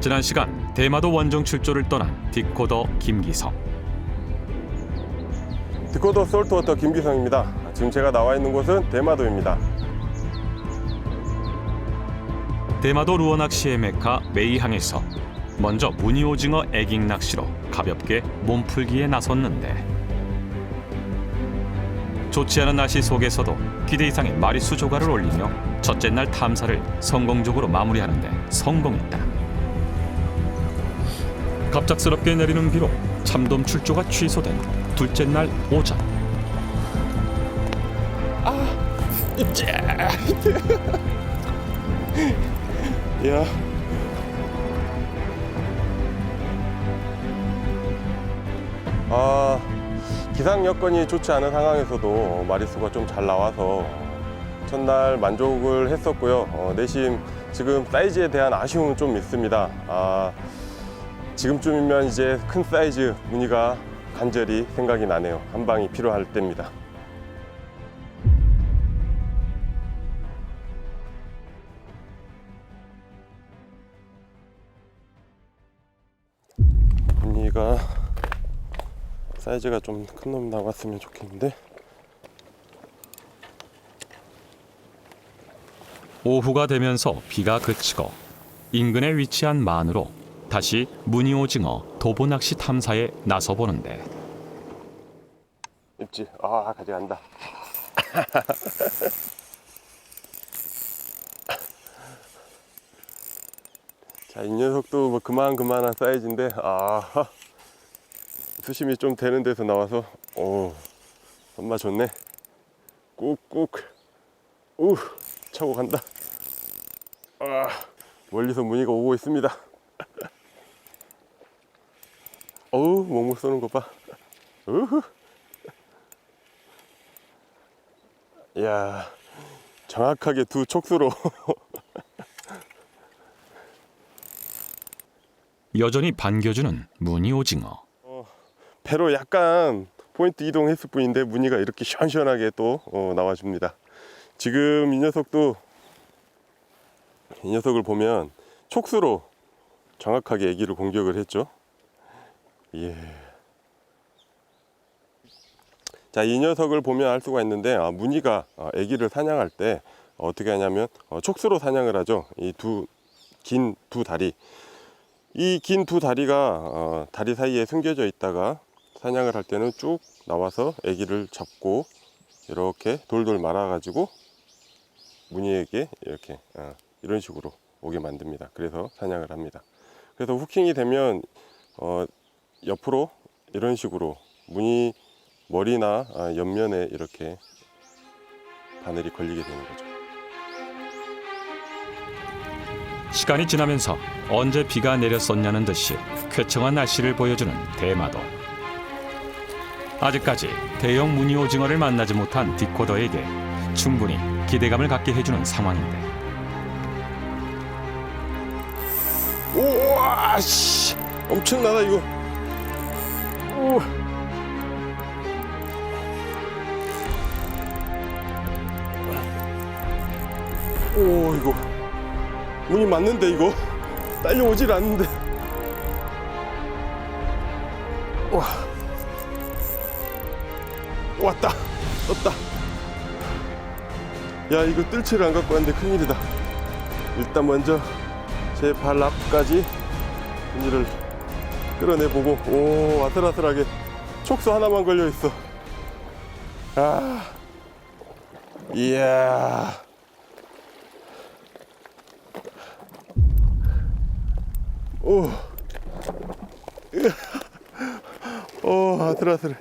지난 시간 대마도 원정 출조를 떠난 디코더 김기성. 디코더 솔트워터 김기성입니다. 지금 제가 나와 있는 곳은 대마도입니다. 대마도 루어 낚시의 메카 메이항에서 먼저 무늬 오징어 애깅 낚시로 가볍게 몸풀기에 나섰는데 좋지 않은 날씨 속에서도 기대 이상의 마리수 조가를 올리며 첫째 날 탐사를 성공적으로 마무리하는데 성공했다. 갑작스럽게 내리는 비로 참돔 출조가 취소된 둘째 날 오전 이야. 아, 기상 여건이 좋지 않은 상황에서도 마리수가 좀 잘 나와서 첫날 만족을 했었고요. 어, 내심 지금 사이즈에 대한 아쉬움은 좀 있습니다. 아, 지금쯤이면 이제 큰 사이즈 무늬가 간절히 생각이 나네요. 한 방이 필요할 때입니다. 무늬가 사이즈가 좀 큰 놈 나왔으면 좋겠는데 오후가 되면서 비가 그치고 인근에 위치한 만으로 다시 무늬오징어 도보 낚시 탐사에 나서 보는데. 입지. 아 가져간다. 자이 녀석도 뭐 그만 그만한 사이즈인데 아 수심이 좀 되는 데서 나와서 오 손맛 좋네. 꾹꾹. 우 차고 간다. 아 멀리서 무늬가 오고 있습니다 쏘는 거봐. 우후. 이야 정확하게 두 촉수로. 여전히 반겨주는 무늬 오징어. 배로 약간 포인트 이동했을 뿐인데 무늬가 이렇게 시원시원하게 또 어, 나와줍니다. 지금 이 녀석도 이 녀석을 보면 촉수로 정확하게 애기를 공격을 했죠. 예. 자, 이 녀석을 보면 알 수가 있는데 아, 무늬가 어, 애기를 사냥할 때 어떻게 하냐면 어, 촉수로 사냥을 하죠. 이 두긴두 다리. 이 긴 두 다리가 어, 다리 사이에 숨겨져 있다가 사냥을 할 때는 쭉 나와서 애기를 잡고 이렇게 돌돌 말아 가지고 무늬에게 이렇게 어, 이런 식으로 오게 만듭니다. 그래서 사냥을 합니다. 그래서 후킹이 되면 어, 옆으로 이런 식으로 무늬 머리나 아, 옆면에 이렇게 바늘이 걸리게 되는 거죠. 시간이 지나면서 언제 비가 내렸었냐는 듯이 쾌청한 날씨를 보여주는 대마도 아직까지 대형 무늬 오징어를 만나지 못한 디코더에게 충분히 기대감을 갖게 해주는 상황인데 우와, 씨, 엄청나다 이거. 오. 이거. 문이 맞는데 이거? 딸려오질 않는데. 와, 왔다, 떴다. 야, 이거 뜰채를 안 갖고 왔는데 큰일이다. 일단 먼저 제 발 앞까지 비닐을 끌어내보고 오 아슬아슬하게 촉수 하나만 걸려 있어. 아. 이야 오. 오 아슬아슬해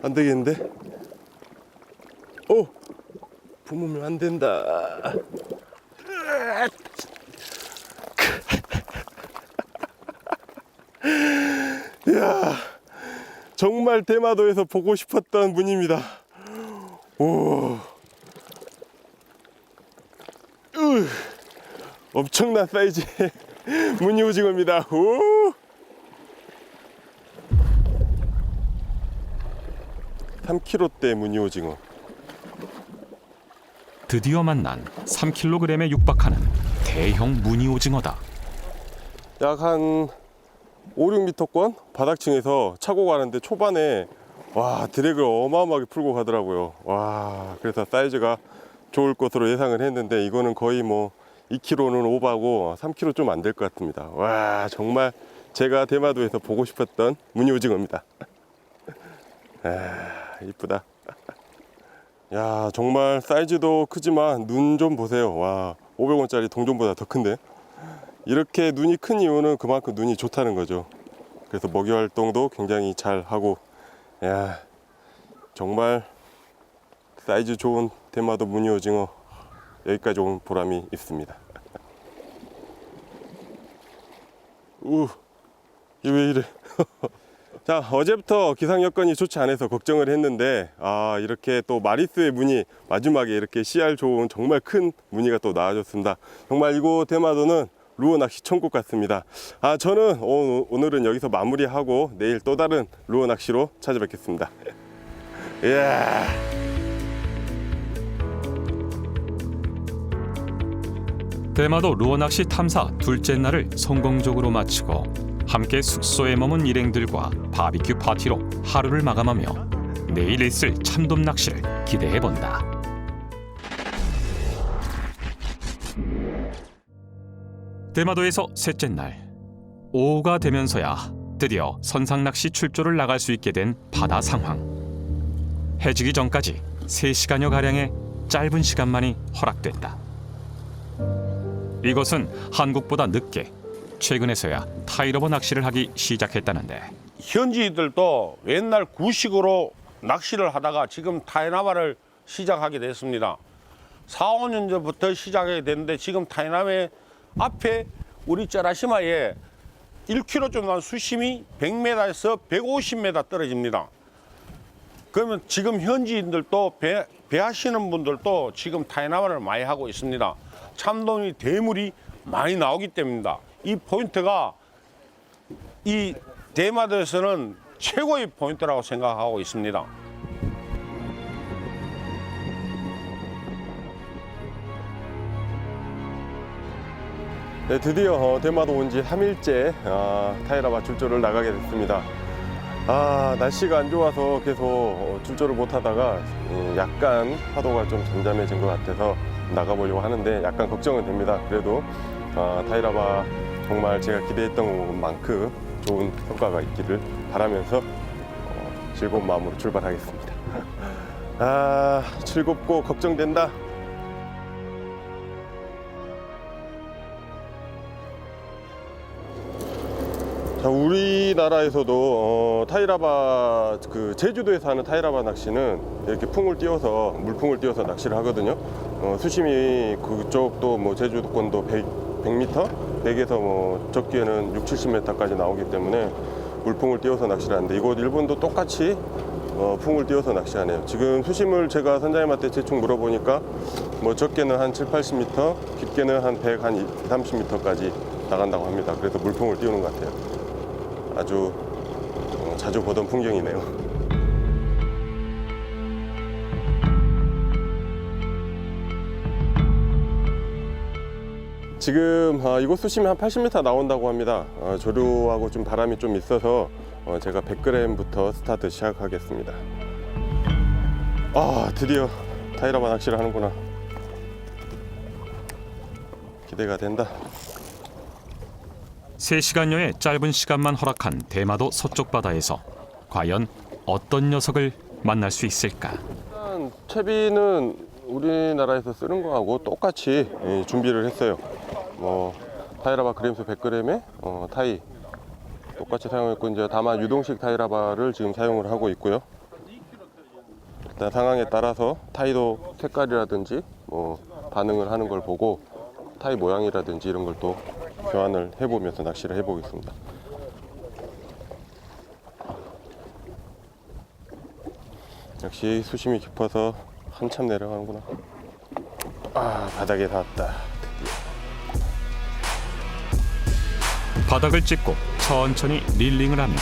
안 되겠는데 오 부으면 안 된다 이야, 정말 대마도에서 보고 싶었던 문입니다. 오, 으, 엄청난 사이즈 의 무늬 오징어입니다. 오, 3kg대 무늬 오징어. 드디어 만난 3kg에 육박하는 대형 무늬오징어다 약 한 5, 6m권 바닥층에서 차고 가는데 초반에 와 드랙을 어마어마하게 풀고 가더라고요. 와 그래서 사이즈가 좋을 것으로 예상을 했는데 이거는 거의 뭐 2kg는 오바고 3kg 좀 안 될 것 같습니다. 와 정말 제가 대마도에서 보고 싶었던 무늬 오징어입니다. 아, 이쁘다. 야 정말 사이즈도 크지만 눈 좀 보세요. 와 500원짜리 동전보다 더 큰데 이렇게 눈이 큰 이유는 그만큼 눈이 좋다는 거죠. 그래서 먹이 활동도 굉장히 잘 하고 야 정말 사이즈 좋은 대마도 무늬 오징어 여기까지 온 보람이 있습니다. 우, 이왜 이래? 자, 어제부터 기상 여건이 좋지 않아서 걱정을 했는데, 아, 이렇게 또 마리스의 무늬, 마지막에 이렇게 CR 좋은 정말 큰 무늬가 또 나와줬습니다. 정말 이곳 대마도는 루어 낚시 천국 같습니다. 아, 저는 오- 오늘은 여기서 마무리하고 내일 또 다른 루어 낚시로 찾아뵙겠습니다. 이야. 대마도 루어 낚시 탐사 둘째 날을 성공적으로 마치고 함께 숙소에 머문 일행들과 바비큐 파티로 하루를 마감하며 내일 있을 참돔 낚시를 기대해 본다. 대마도에서 셋째 날 오후가 되면서야 드디어 선상 낚시 출조를 나갈 수 있게 된 바다 상황. 해지기 전까지 3시간여 가량의 짧은 시간만이 허락됐다. 이것은 한국보다 늦게 최근에서야 타이러버 낚시를 하기 시작했다는데 현지인들도 옛날 구식으로 낚시를 하다가 지금 타이나바를 시작하게 됐습니다. 4, 5년 전부터 시작하게 됐는데 지금 타이나바 앞에 우리 짜라시마에 1km 정도 한 수심이 100m에서 150m 떨어집니다. 그러면 지금 현지인들도 배, 배하시는 분들도 지금 타이나바를 많이 하고 있습니다. 참돔이 대물이 많이 나오기 때문입니다. 이 포인트가 이 대마도에서는 최고의 포인트라고 생각하고 있습니다. 네, 드디어 어, 대마도 온 지 3일째 아, 타이라바 출조를 나가게 됐습니다. 아, 날씨가 안 좋아서 계속 어, 출조를 못 하다가 음, 약간 파도가 좀 잠잠해진 것 같아서 나가보려고 하는데 약간 걱정은 됩니다. 그래도 아, 타이라바 정말 제가 기대했던 만큼 좋은 성과가 있기를 바라면서 어, 즐거운 마음으로 출발하겠습니다. 아, 즐겁고 걱정된다. 우리나라에서도 어, 타이라바 그 제주도에서 하는 타이라바 낚시는 이렇게 풍을 띄워서 물풍을 띄워서 낚시를 하거든요. 어, 수심이 그쪽도 뭐 제주도권도 100, 100m, 100에서 뭐 적기에는 6, 70m까지 나오기 때문에 물풍을 띄워서 낚시를 하는데 이곳 일본도 똑같이 어, 풍을 띄워서 낚시하네요. 지금 수심을 제가 선장님한테 대충 물어보니까 뭐 적게는 한 7, 80m, 깊게는 한 100, 한 20, 30m까지 나간다고 합니다. 그래서 물풍을 띄우는 것 같아요. 아주 어, 자주 보던 풍경이네요. 지금 아, 이곳 수심이 한 80m 나온다고 합니다. 어, 조류하고 좀 바람이 좀 있어서 어, 제가 100g부터 스타트 시작하겠습니다. 아 드디어 타이라바 낚시를 하는구나. 기대가 된다. 3시간여의 짧은 시간만 허락한 대마도 서쪽 바다에서 과연 어떤 녀석을 만날 수 있을까? 일단 채비는 우리나라에서 쓰는 거하고 똑같이 예, 준비를 했어요. 뭐 타이라바 그램수 100g에 어, 타이 똑같이 사용했고 이제 다만 유동식 타이라바를 지금 사용을 하고 있고요. 일단 상황에 따라서 타이도 색깔이라든지 뭐 반응을 하는 걸 보고 타이 모양이라든지 이런 걸 또 교환을 해보면서 낚시를 해보겠습니다. 역시 수심이 깊어서 한참 내려가는구나. 아 바닥에 닿았다. 바닥을 찍고 천천히 릴링을 하며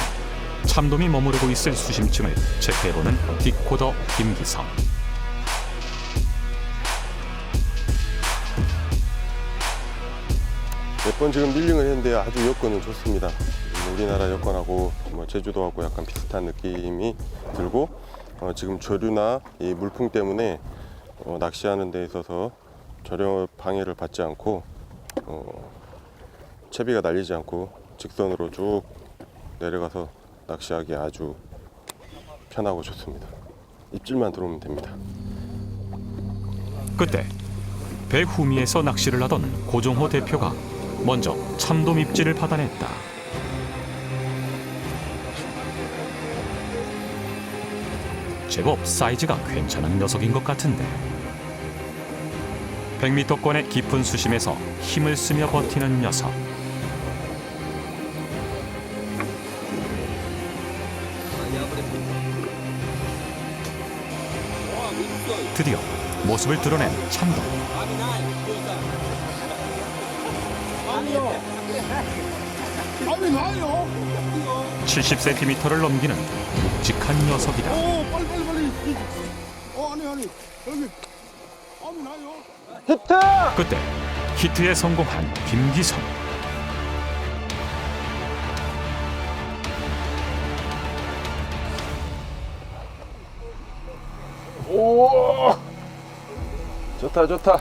참돔이 머무르고 있을 수심층을 체크해보는 디코더 김기성. 몇번 지금 밀링을 했는데 아주 여건은 좋습니다. 음, 우리나라 여건하고 뭐 제주도하고 약간 비슷한 느낌이 들고 어, 지금 조류나 이 물풍 때문에 어, 낚시하는 데 있어서 전혀 방해를 받지 않고 어, 채비가 날리지 않고 직선으로 쭉 내려가서 낚시하기 아주 편하고 좋습니다. 입질만 들어오면 됩니다. 그때 배 후미에서 낚시를 하던 고종호 대표가 먼저 참돔 입질을 받아냈다. 제법 사이즈가 괜찮은 녀석인 것 같은데. 100m권의 깊은 수심에서 힘을 쓰며 버티는 녀석. 드디어 모습을 드러낸 참돔 아니 나요. 70cm를 넘기는 묵직한 녀석이다. 오 빨리 빨리 빨리. 어 아니 아니 여기 아니 나요. 그때 히트에 성공한 김기성. 오 좋다 좋다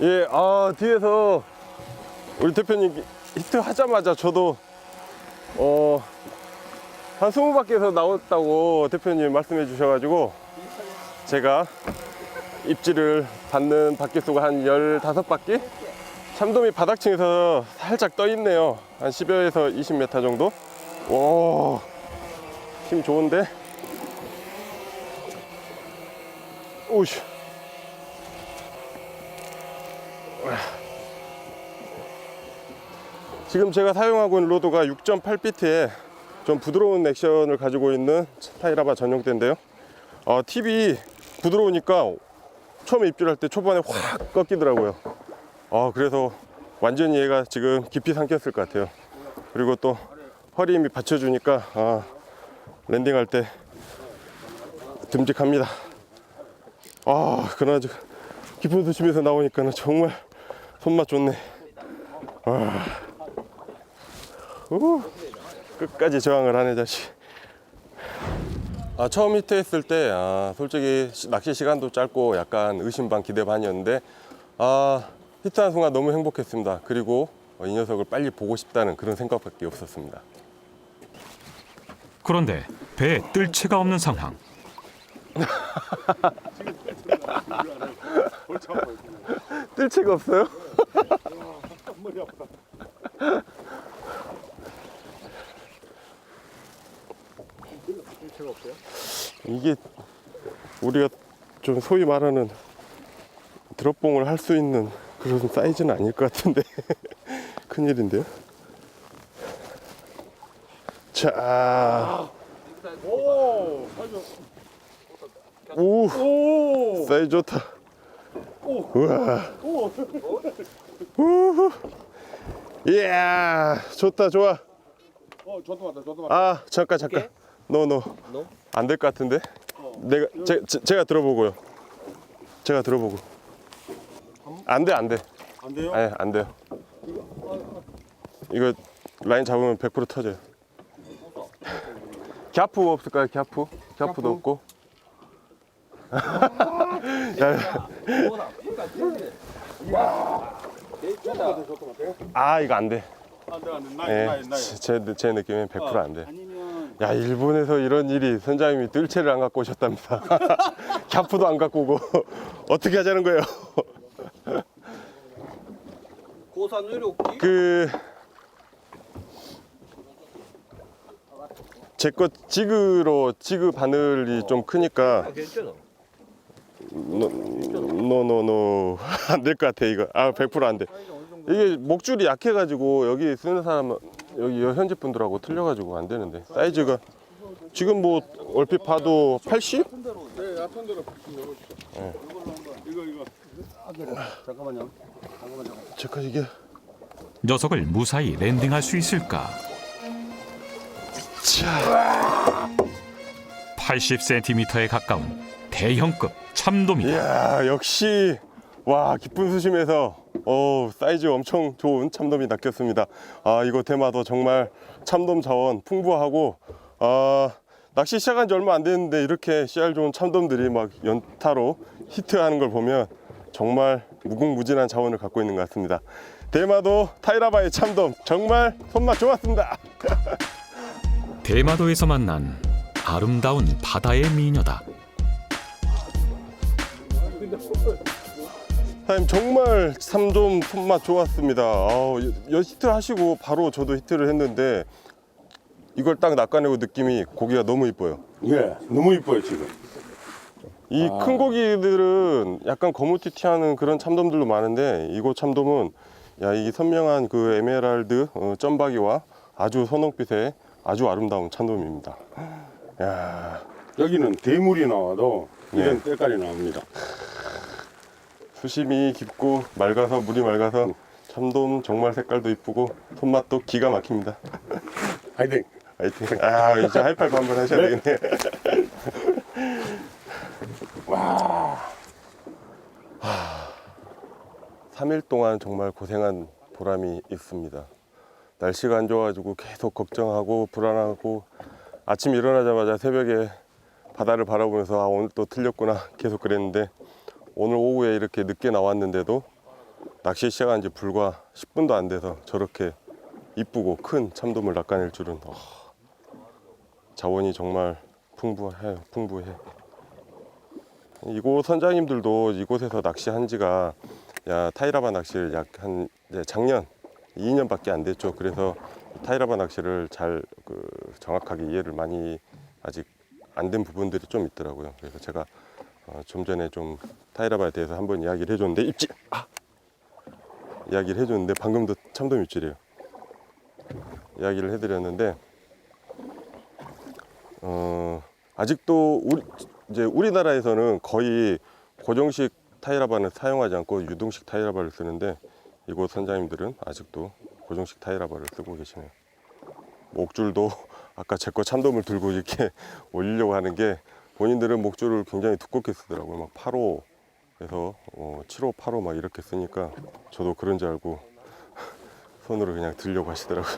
예 아 뒤에서 우리 대표님 히트 하자마자 저도 어 한 20바퀴에서 나왔다고 대표님 말씀해 주셔가지고 제가 입질을 받는 바퀴 수가 한 15바퀴? 참돔이 바닥층에서 살짝 떠 있네요. 한 10여에서 20m 정도? 오 힘 좋은데? 오씨. 지금 제가 사용하고 있는 로드가 6.8비트에 좀 부드러운 액션을 가지고 있는 타이라바 전용대인데요. 어, 팁이 부드러우니까 처음에 입질할 때 초반에 확 꺾이더라고요. 어, 그래서 완전히 얘가 지금 깊이 삼켰을 것 같아요. 그리고 또 허리 힘이 받쳐주니까 아, 랜딩할 때 듬직합니다. 아, 그나저 깊은 수심에서 나오니까 는 정말 손맛 좋네. 아, 우, 끝까지 저항을 하네 자식. 아, 처음 히트했을 때 아, 솔직히 시- 낚시 시간도 짧고 약간 의심 반 기대 반이었는데 아, 히트한 순간 너무 행복했습니다. 그리고 어, 이 녀석을 빨리 보고 싶다는 그런 생각밖에 없었습니다. 그런데 배에 뜰채가 없는 상황. 뜰채가 없어요? 이게 우리가 좀 소위 말하는 드롭봉을 할 수 있는 그런 사이즈는 아닐 것 같은데 큰일인데요. 자, 오, 사이즈 좋다. 우와. 우후. 이야, 좋다, 좋아. 어 저도 왔다 저도 왔다. 아, 잠깐, 잠깐. 노, 노. 안될 것 같은데? 내가, 제, 제, 제가 들어보고요. 제가 들어보고. 안 돼, 안 돼. 안 돼요? 아니, 안 돼요. 이거 라인 잡으면 100% 터져요. 갸프 없을까요? 갸프? 갸프도 없고. 야, 야. 아, 이거 안 돼. 안돼 안돼 나이 예, 나이 나이. 제, 제 느낌엔 100%안 돼. 야, 일본에서 이런 일이 선장님이 뜰채를 안 갖고 오셨답니다. 갸프도 안 갖고 오고. 어떻게 하자는 거예요? 고산 의료기 그, 제 거 지그로, 지그 바늘이 좀 크니까, 괜찮아. 노노노 안 될 것 같아 이거 아 100%안 돼. 이게 목줄이 약해가지고 여기 쓰는 사람 여기 현지 분들하고 틀려가지고 안 되는데 사이즈가 지금 뭐 얼핏 봐도 80? 네 얕은 대로 이거 이거. 잠깐만요. 잠깐만요. 잠깐 이게 녀석을 무사히 랜딩할 수 있을까? 자 80cm에 가까운 대형급 참돔이다. 이야 역시 와 깊은 수심에서 어 사이즈 엄청 좋은 참돔이 낚였습니다. 아 이거 대마도 정말 참돔 자원 풍부하고 아 낚시 시작한 지 얼마 안 됐는데 이렇게 씨알 좋은 참돔들이 막 연타로 히트하는 걸 보면 정말 무궁무진한 자원을 갖고 있는 것 같습니다. 대마도 타이라바의 참돔 정말 손맛 좋았습니다. 대마도에서 만난 아름다운 바다의 미녀다. 사장님 정말 참돔 손맛 좋았습니다. 아우, 여- 여 히트 하시고 바로 저도 히트를 했는데 이걸 딱 낚아내고 느낌이 고기가 너무 이뻐요. 예, 너무 이뻐요 지금. 이 큰 고기들은 약간 거무튀튀하는 그런 참돔들도 많은데 이곳 참돔은 야 이 선명한 그 에메랄드 어, 점박이와 아주 선홍빛의 아주 아름다운 참돔입니다. 야 여기는 대물이 나와도 이런 네. 때깔이 나옵니다. 수심이 깊고 맑아서 물이 맑아서 참돔 정말 색깔도 이쁘고 손맛도 기가 막힙니다. 하여튼 화이팅. 아 이제 하이파이브 한번 하셔야 되겠네. 와. 3일 동안 정말 고생한 보람이 있습니다. 날씨가 안 좋아가지고 계속 걱정하고 불안하고 아침 일어나자마자 새벽에 바다를 바라보면서 아 오늘 또 틀렸구나 계속 그랬는데 오늘 오후에 이렇게 늦게 나왔는데도 낚시 시작한 지 불과 10분도 안 돼서 저렇게 이쁘고 큰 참돔을 낚아낼 줄은 어, 자원이 정말 풍부해요 풍부해. 이곳 선장님들도 이곳에서 낚시한 지가 야 타이라바 낚시를 약 한 작년 2년밖에 안 됐죠. 그래서 타이라바 낚시를 잘 그 정확하게 이해를 많이 아직 안 된 부분들이 좀 있더라고요. 그래서 제가 어, 좀 전에 좀 타이라바에 대해서 한번 이야기를 해줬는데 입질 아! 이야기를 해줬는데 방금도 참돔 입질이에요 이야기를 해드렸는데 어, 아직도 우리 이제 우리나라에서는 거의 고정식 타이라바는 사용하지 않고 유동식 타이라바를 쓰는데 이곳 선장님들은 아직도 고정식 타이라바를 쓰고 계시네요. 목줄도 아까 제 거 참돔을 들고 이렇게 올리려고 하는 게 본인들은 목줄을 굉장히 두껍게 쓰더라고요. 막 8호 에서 어, 7호, 8호 막 이렇게 쓰니까 저도 그런 줄 알고 손으로 그냥 들려고 하시더라고요.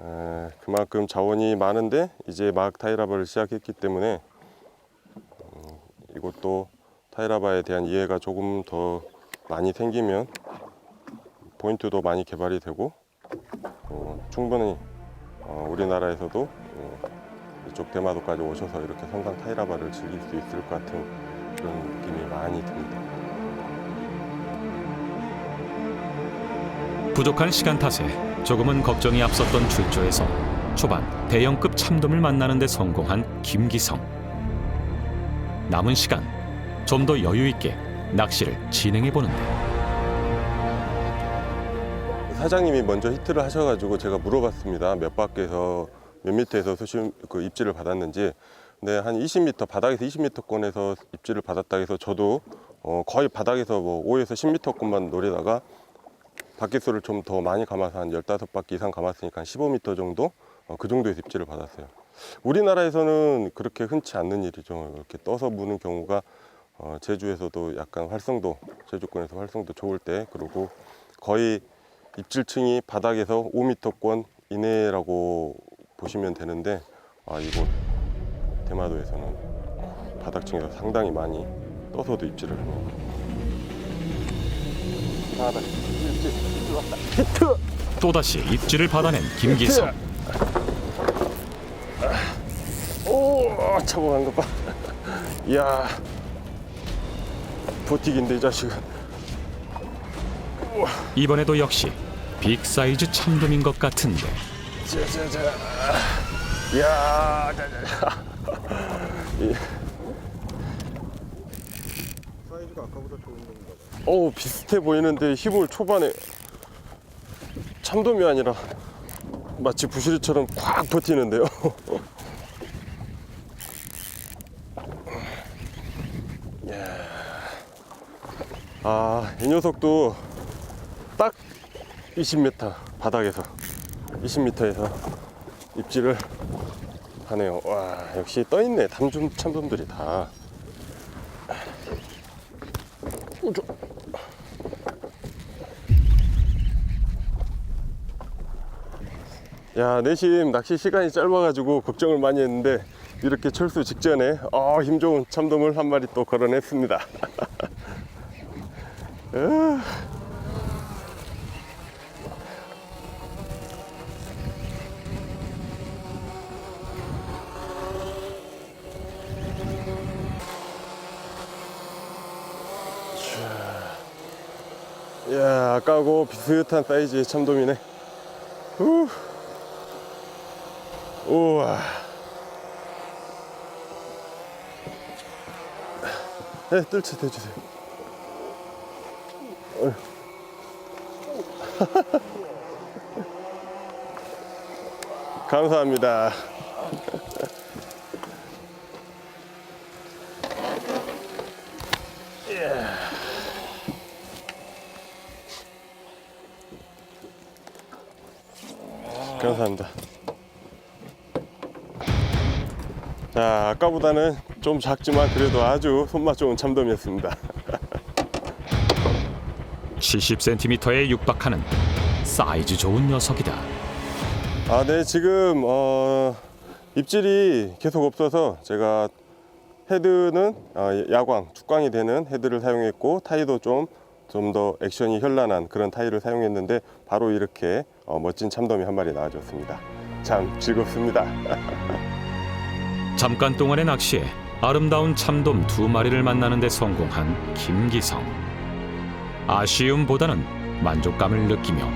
에, 그만큼 자원이 많은데 이제 막 타이라바를 시작했기 때문에 음, 이것도 타이라바에 대한 이해가 조금 더 많이 생기면 포인트도 많이 개발이 되고 어, 충분히 어, 우리나라에서도 어, 이쪽 대마도까지 오셔서 이렇게 선상 타이라바를 즐길 수 있을 것 같은 그런 느낌이 많이 듭니다. 부족한 시간 탓에 조금은 걱정이 앞섰던 출조에서 초반 대형급 참돔을 만나는 데 성공한 김기성. 남은 시간 좀 더 여유 있게 낚시를 진행해 보는데 사장님이 먼저 히트를 하셔가지고 제가 물어봤습니다. 몇 바퀴에서 몇 미터에서 수심 그 입질을 받았는지. 근데 한 20m 바닥에서 20m권에서 입질을 받았다 해서 저도 어, 거의 바닥에서 뭐 5에서 10m권만 노리다가 바퀴수를 좀 더 많이 감아서 한 15바퀴 이상 감았으니까 한 15m 정도 어, 그 정도에서 입질을 받았어요. 우리나라에서는 그렇게 흔치 않는 일이죠. 이렇게 떠서 무는 경우가 어, 제주에서도 약간 활성도 제주권에서 활성도 좋을 때 그리고 거의 입질층이 바닥에서 5m권 이내라고 보시면 되는데 아 이곳 대마도에서는 바닥층에서 상당히 많이 떠서도 입질을 합니다. 바닥 입질 입질 왔다 히트 또다시 입질을 받아낸 김기성. 오 차고 간것 봐. 이야 버티긴데 이 자식은 이번에도 역시 빅 사이즈 참돔인 것 같은데 자자자 이야 자자자 이- 사이즈가 아까보다 좋은 건가 봐. 어우 비슷해 보이는데 힘을 초반에 참돔이 아니라 마치 부시리처럼 꽉 버티는데요. 이야. 아, 이 녀석도 딱 20m 바닥에서 20m에서 입질을 하네요. 와, 역시 떠 있네. 담중 참돔들이 다. 야 내심 낚시 시간이 짧아가지고 걱정을 많이 했는데 이렇게 철수 직전에 어, 힘 좋은 참돔을 한 마리 또 걸어냈습니다. 아까하고 비슷한 사이즈의 참돔이네. 후. 우와. 네, 뜰채 대주세요. 어휴. 감사합니다. 감사합니다. 자, 아까보다는 좀 작지만 그래도 아주 손맛 좋은 참돔이었습니다. 70cm에 육박하는 사이즈 좋은 녀석이다. 아, 네, 지금 어, 입질이 계속 없어서 제가 헤드는 어, 야광, 축광이 되는 헤드를 사용했고 타이도 좀 좀 더 액션이 현란한 그런 타이를 사용했는데 바로 이렇게 어, 멋진 참돔이 한 마리 나와줬습니다. 참 즐겁습니다. 잠깐 동안의 낚시에 아름다운 참돔 두 마리를 만나는 데 성공한 김기성. 아쉬움보다는 만족감을 느끼며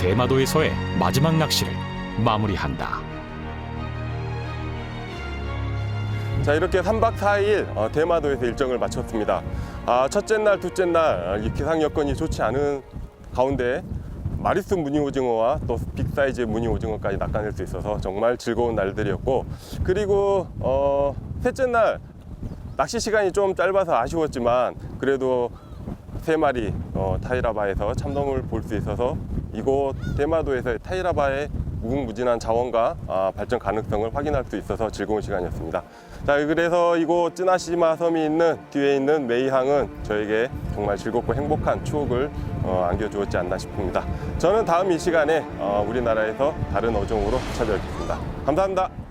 대마도에서의 마지막 낚시를 마무리한다. 자 이렇게 3박 4일 어, 대마도에서 일정을 마쳤습니다. 아, 첫째 날, 둘째 날 아, 이 기상 여건이 좋지 않은 가운데 마리수 무늬 오징어와 또 빅사이즈 무늬 오징어까지 낚아낼 수 있어서 정말 즐거운 날들이었고 그리고 어, 셋째 날 낚시 시간이 좀 짧아서 아쉬웠지만 그래도 세 마리 어, 타이라바에서 참돔을 볼 수 있어서 이곳 대마도에서의 타이라바의 무궁무진한 자원과 아, 발전 가능성을 확인할 수 있어서 즐거운 시간이었습니다. 자, 그래서 이곳 쯔나시마 섬이 있는 뒤에 있는 메이항은 저에게 정말 즐겁고 행복한 추억을 어, 안겨주었지 않나 싶습니다. 저는 다음 이 시간에 어, 우리나라에서 다른 어종으로 찾아뵙겠습니다. 감사합니다.